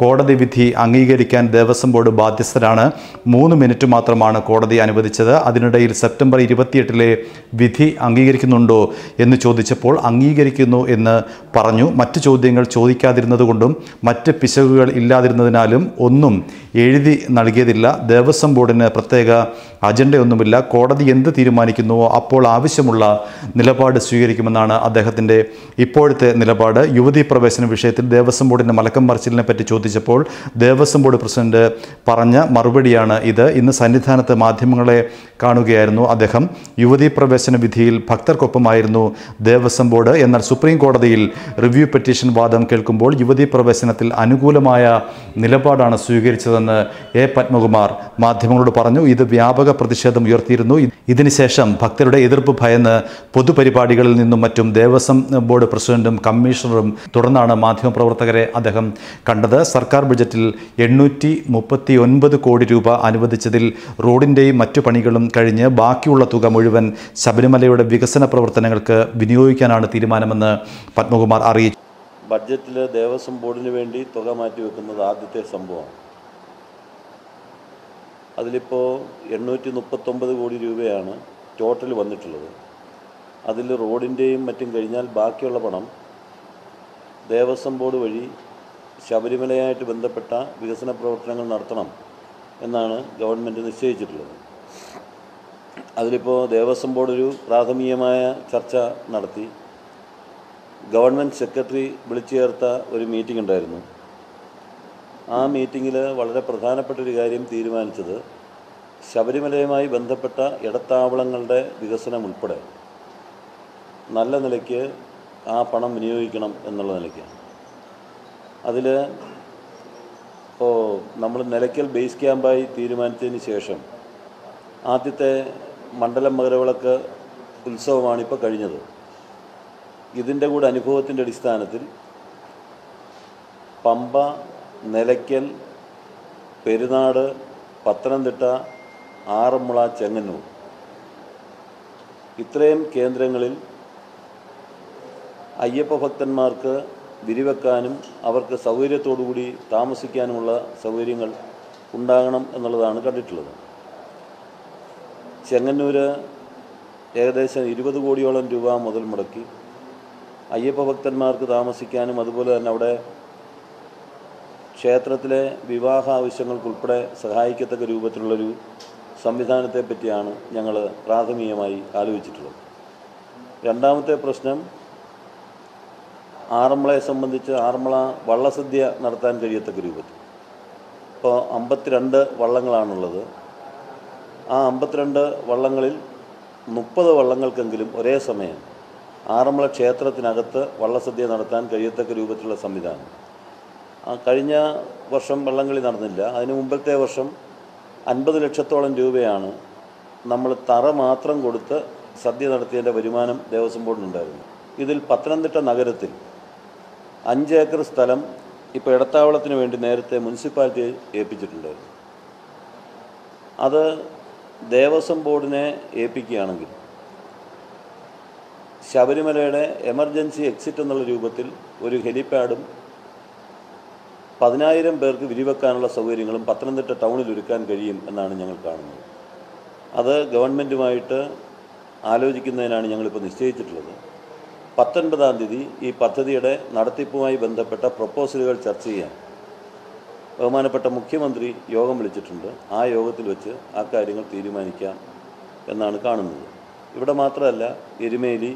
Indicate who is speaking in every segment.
Speaker 1: കോടതി വിധി അംഗീകരിക്കാൻ ദേവസ്വം ബോർഡ് ബാധ്യസ്ഥരാണ്. മൂന്ന് മിനിറ്റ് മാത്രമാണ് കോടതി അനുവദിച്ചത്. അതിനിടയിൽ സെപ്റ്റംബർ ഇരുപത്തിയെട്ടിലെ വിധി അംഗീകരിക്കുന്നുണ്ടോ എന്ന് ചോദിച്ചപ്പോൾ അംഗീകരിക്കുന്നു എന്ന് പറഞ്ഞു. മറ്റ് ചോദ്യങ്ങൾ ചോദിക്കാതിരുന്നതുകൊണ്ടും മറ്റ് പിശകുകൾ ഇല്ലാതിരുന്നതിനാലും ഒന്നും എഴുതി നൽകിയതില്ല. ദേവസ്വം ബോർഡിന് പ്രത്യേക അജണ്ടയൊന്നുമില്ല. കോടതി എന്ത് തീരുമാനിക്കുന്നുവോ അപ്പോൾ ആവശ്യമുള്ള നിലപാട് സ്വീകരിക്കുമെന്നാണ് അദ്ദേഹത്തിന്റെ ഇപ്പോഴത്തെ നിലപാട്. യുവതി പ്രവേശന വിഷയത്തിൽ ദേവസ്വം ബോർഡിന്റെ മലക്കം മറിച്ചിലിനെ പറ്റി ചോദിച്ചപ്പോൾ ദേവസ്വം ബോർഡ് പ്രസിഡന്റ് പറഞ്ഞ മറുപടിയാണ് ഇത്. ഇന്ന് സന്നിധാനത്ത് മാധ്യമങ്ങളെ കാണുകയായിരുന്നു അദ്ദേഹം. യുവതീ പ്രവേശന വിധിയിൽ ഭക്തർക്കൊപ്പമായിരുന്നു ദേവസ്വം ബോർഡ്. എന്നാൽ സുപ്രീം കോടതിയിൽ റിവ്യൂ പെറ്റീഷൻ വാദം കേൾക്കുമ്പോൾ യുവതീ പ്രവേശനത്തിൽ അനുകൂലമായ നിലപാടാണ് സ്വീകരിച്ചതെന്ന് എ. പത്മകുമാർ മാധ്യമങ്ങളോട് പറഞ്ഞു. ഇത് വ്യാപക പ്രതിഷേധം ഉയർത്തിയിരുന്നു. ഇതിനുശേഷം ഭക്തരുടെ എതിർപ്പ് ഭയന്ന് പൊതുപരിപാടികളിൽ നിന്നും മറ്റും ദേവസ്വം ബോർഡ് പ്രസിഡന്റും കമ്മീഷണറും തുടർന്നാണ് മാധ്യമപ്രവർത്തകരെ അദ്ദേഹം കണ്ടത്. സർക്കാർ ബജറ്റിൽ എണ്ണൂറ്റി മുപ്പത്തി ഒൻപത് കോടി രൂപ അനുവദിച്ചതിൽ റോഡിന്റെയും മറ്റു പണികളും കഴിഞ്ഞ് ബാക്കിയുള്ള തുക മുഴുവൻ ശബരിമലയുടെ വികസന പ്രവർത്തനങ്ങൾക്ക് വിനിയോഗിക്കാനാണ് തീരുമാനമെന്ന് പത്മകുമാർ അറിയിച്ചു.
Speaker 2: ബഡ്ജറ്റിൽ ദേവസ്വം ബോർഡിന് വേണ്ടി തുക മാറ്റി വെക്കുന്നത് ആദ്യത്തെ സംഭവമാണ്. അതിലിപ്പോൾ എണ്ണൂറ്റി മുപ്പത്തൊമ്പത് കോടി രൂപയാണ് ടോട്ടൽ വന്നിട്ടുള്ളത്. അതിൽ റോഡിന്റെയും മറ്റും കഴിഞ്ഞാൽ ബാക്കിയുള്ള പണം ദേവസ്വം ബോർഡ് വഴി ശബരിമലയായിട്ട് ബന്ധപ്പെട്ട വികസന പ്രവർത്തനങ്ങൾ നടത്തണം എന്നാണ് ഗവൺമെന്റ് നിശ്ചയിച്ചിട്ടുള്ളത്. അതിലിപ്പോൾ ദേവസ്വം ഒരു പ്രാഥമികമായ ചർച്ച നടത്തി. ഗവൺമെന്റ് സെക്രട്ടറി വിളിച്ചു ചേർത്ത ഒരു മീറ്റിംഗ് ഉണ്ടായിരുന്നു. ആ മീറ്റിങ്ങിൽ വളരെ പ്രധാനപ്പെട്ട ഒരു കാര്യം തീരുമാനിച്ചത് ശബരിമലയുമായി ബന്ധപ്പെട്ട ഇടത്താവളങ്ങളുടെ വികസനം ഉൾപ്പെടെ. നല്ല നിലയ്ക്ക് ആ പണം വിനിയോഗിക്കണം എന്നുള്ള നിലയ്ക്കാണ്. അതിൽ ഇപ്പോൾ നമ്മൾ നിലയ്ക്കൽ ബേസ് ക്യാമ്പായി തീരുമാനിച്ചതിന് ശേഷം ആദ്യത്തെ മണ്ഡലം മകരവിളക്ക് ഉത്സവമാണ് ഇപ്പോൾ കഴിഞ്ഞത്. ഇതിന്റെ കൂടെ അനുഭവത്തിന്റെ അടിസ്ഥാനത്തിൽ പമ്പ നിലയ്ക്കൽ പെരുന്നാട് പത്തനംതിട്ട ആറന്മുള ചെങ്ങന്നൂർ. ഇത്രയും കേന്ദ്രങ്ങളിൽ അയ്യപ്പ ഭക്തന്മാർക്ക് വിരിവെക്കാനും അവർക്ക് സൗകര്യത്തോടുകൂടി താമസിക്കാനുമുള്ള സൗകര്യങ്ങൾ ഉണ്ടാകണം എന്നുള്ളതാണ് കണ്ടിട്ടുള്ളത്. ചെങ്ങന്നൂർ ഏകദേശം ഇരുപത് കോടിയോളം രൂപ മുതൽ മുടക്കി. അയ്യപ്പ ഭക്തന്മാർക്ക് താമസിക്കാനും അതുപോലെ തന്നെ അവിടെ ക്ഷേത്രത്തിലെ വിവാഹ ആവശ്യങ്ങൾക്കുൾപ്പെടെ സഹായിക്കത്തക്ക രൂപത്തിലുള്ളൊരു സംവിധാനത്തെ പറ്റിയാണ് ഞങ്ങൾ പ്രാഥമികമായി ആലോചിച്ചിട്ടുള്ളത്. രണ്ടാമത്തെ പ്രശ്നം ആറന്മുളയെ സംബന്ധിച്ച് ആറന്മുള വള്ളസദ്യ നടത്താൻ കഴിയത്തക്ക രൂപത്തിൽ. ഇപ്പോൾ അമ്പത്തിരണ്ട് വള്ളങ്ങളാണുള്ളത്. ആ അമ്പത്തിരണ്ട് വള്ളങ്ങളിൽ മുപ്പത് വള്ളങ്ങൾക്കെങ്കിലും ഒരേ സമയം ആറന്മുള ക്ഷേത്രത്തിനകത്ത് വള്ളസദ്യ നടത്താൻ കഴിയത്തക്ക രൂപത്തിലുള്ള സംവിധാനം. ആ കഴിഞ്ഞ വർഷം വള്ളംകളി നടന്നില്ല. അതിന് മുമ്പത്തെ വർഷം അൻപത് ലക്ഷത്തോളം രൂപയാണ് നമ്മൾ തറ മാത്രം കൊടുത്ത് സദ്യ നടത്തിയതിന്റെ വരുമാനം ദേവസ്വം ബോർഡിനുണ്ടായിരുന്നു ഇതിൽ പത്തനംതിട്ട നഗരത്തിൽ അഞ്ച് ഏക്കർ സ്ഥലം ഇപ്പോൾ ഇടത്താവളത്തിന് വേണ്ടി നേരത്തെ മുനിസിപ്പാലിറ്റി ഏൽപ്പിച്ചിട്ടുണ്ടായിരുന്നു അത് ദേവസ്വം ബോർഡിനെ ഏൽപ്പിക്കുകയാണെങ്കിൽ ശബരിമലയുടെ എമർജൻസി എക്സിറ്റ് എന്നുള്ള രൂപത്തിൽ ഒരു ഹെലിപാഡും പതിനായിരം പേർക്ക് വിരിവെക്കാനുള്ള സൗകര്യങ്ങളും പത്തനംതിട്ട ടൗണിൽ ഒരുക്കാൻ കഴിയും എന്നാണ് ഞങ്ങൾ കാണുന്നത്. അത് ഗവൺമെന്റുമായിട്ട് ആലോചിക്കുന്നതിനാണ് ഞങ്ങളിപ്പോൾ നിശ്ചയിച്ചിട്ടുള്ളത്. പത്തൊൻപതാം തീയതി ഈ പദ്ധതിയുടെ നടത്തിപ്പുമായി ബന്ധപ്പെട്ട പ്രപ്പോസലുകൾ ചർച്ച ചെയ്യാൻ ബഹുമാനപ്പെട്ട മുഖ്യമന്ത്രി യോഗം വിളിച്ചിട്ടുണ്ട്. ആ യോഗത്തിൽ വെച്ച് ആ കാര്യങ്ങൾ തീരുമാനിക്കാം എന്നാണ് കാണുന്നത്. ഇവിടെ മാത്രമല്ല എരുമേലി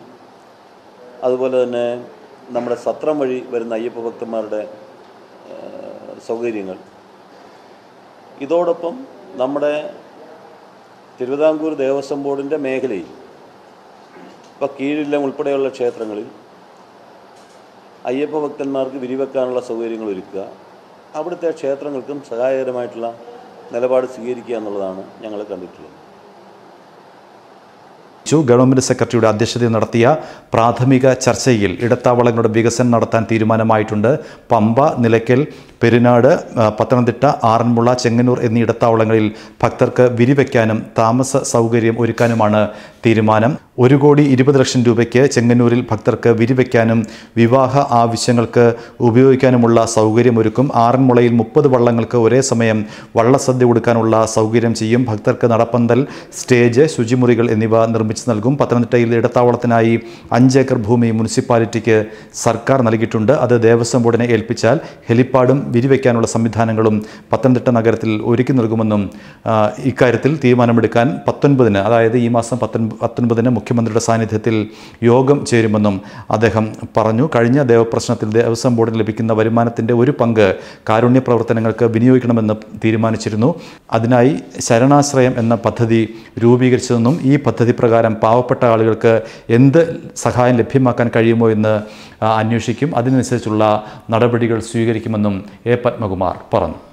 Speaker 2: അതുപോലെ തന്നെ നമ്മുടെ സത്രം വഴി വരുന്ന അയ്യപ്പ ഭക്തന്മാരുടെ സൗകര്യങ്ങൾ. ഇതോടൊപ്പം നമ്മുടെ തിരുവിതാംകൂർ ദേവസ്വം ബോർഡിന്റെ മേഖലയിൽ ഇപ്പോൾ കീഴില്ലം ഉൾപ്പെടെയുള്ള ക്ഷേത്രങ്ങളിൽ അയ്യപ്പ ഭക്തന്മാർക്ക് വിരിവെക്കാനുള്ള സൗകര്യങ്ങൾ ഒരുക്കുക. അവിടുത്തെ ക്ഷേത്രങ്ങൾക്കും സഹായകരമായിട്ടുള്ള നിലപാട് സ്വീകരിക്കുക എന്നുള്ളതാണ് ഞങ്ങൾ കണ്ടിട്ടുള്ളത്.
Speaker 1: ഗവൺമെന്റ് സെക്രട്ടറിയുടെ അധ്യക്ഷതയിൽ നടത്തിയ പ്രാഥമിക ചർച്ചയിൽ ഇടത്താവളങ്ങളുടെ വികസനം നടത്താൻ തീരുമാനമായിട്ടുണ്ട്. പമ്പ നിലയ്ക്കൽ പെരുനാട് പത്തനംതിട്ട ആറന്മുള ചെങ്ങന്നൂർ എന്നീ ഇടത്താവളങ്ങളിൽ ഭക്തർക്ക് വിരിവെക്കാനും താമസ സൗകര്യം ഒരുക്കാനുമാണ് തീരുമാനം. ഒരു കോടി ഇരുപത് ലക്ഷം രൂപയ്ക്ക് ചെങ്ങന്നൂരിൽ ഭക്തർക്ക് വിരിവെക്കാനും വിവാഹ ആവശ്യങ്ങൾക്ക് ഉപയോഗിക്കാനുമുള്ള സൗകര്യമൊരുക്കും. ആറന്മുളയിൽ മുപ്പത് വള്ളങ്ങൾക്ക് ഒരേ സമയം വള്ളസദ്യ കൊടുക്കാനുള്ള സൗകര്യം ചെയ്യും ഭക്തർക്ക് നടപ്പന്തൽ സ്റ്റേജ് ശുചിമുറികൾ എന്നിവ നിർമ്മിച്ചു നൽകും. പത്തനംതിട്ടയിൽ ഇടത്താവളത്തിനായി അഞ്ചേക്കർ ഭൂമി മുനിസിപ്പാലിറ്റിക്ക് സർക്കാർ നൽകിയിട്ടുണ്ട്. അത് ദേവസ്വം ബോർഡിനെ ഏൽപ്പിച്ചാൽ ഹെലിപ്പാഡും വിരിവെക്കാനുള്ള സംവിധാനങ്ങളും പത്തനംതിട്ട നഗരത്തിൽ ഒരുക്കി നൽകുമെന്നും ഇക്കാര്യത്തിൽ തീരുമാനമെടുക്കാൻ പത്തൊൻപതിന് അതായത് ഈ മാസം പത്തൊൻപ പത്തൊൻപതിന് മുഖ്യമന്ത്രിയുടെ സാന്നിധ്യത്തിൽ യോഗം ചേരുമെന്നും അദ്ദേഹം പറഞ്ഞു. കഴിഞ്ഞ ദേവപ്രശ്നത്തിൽ ദേവസ്വം ബോർഡിന് ലഭിക്കുന്ന വരുമാനത്തിന്റെ ഒരു പങ്ക് കാരുണ്യ പ്രവർത്തനങ്ങൾക്ക് വിനിയോഗിക്കണമെന്ന് തീരുമാനിച്ചിരുന്നു. അതിനായി ശരണാശ്രയം എന്ന പദ്ധതി രൂപീകരിച്ചതെന്നും ഈ പദ്ധതി പ്രകാരം പാവപ്പെട്ട ആളുകൾക്ക് എന്ത് സഹായം ലഭ്യമാക്കാൻ കഴിയുമോ എന്ന് അന്വേഷിക്കും. അതിനനുസരിച്ചുള്ള നടപടികൾ സ്വീകരിക്കുമെന്നും എ പത്മകുമാർ പറഞ്ഞു.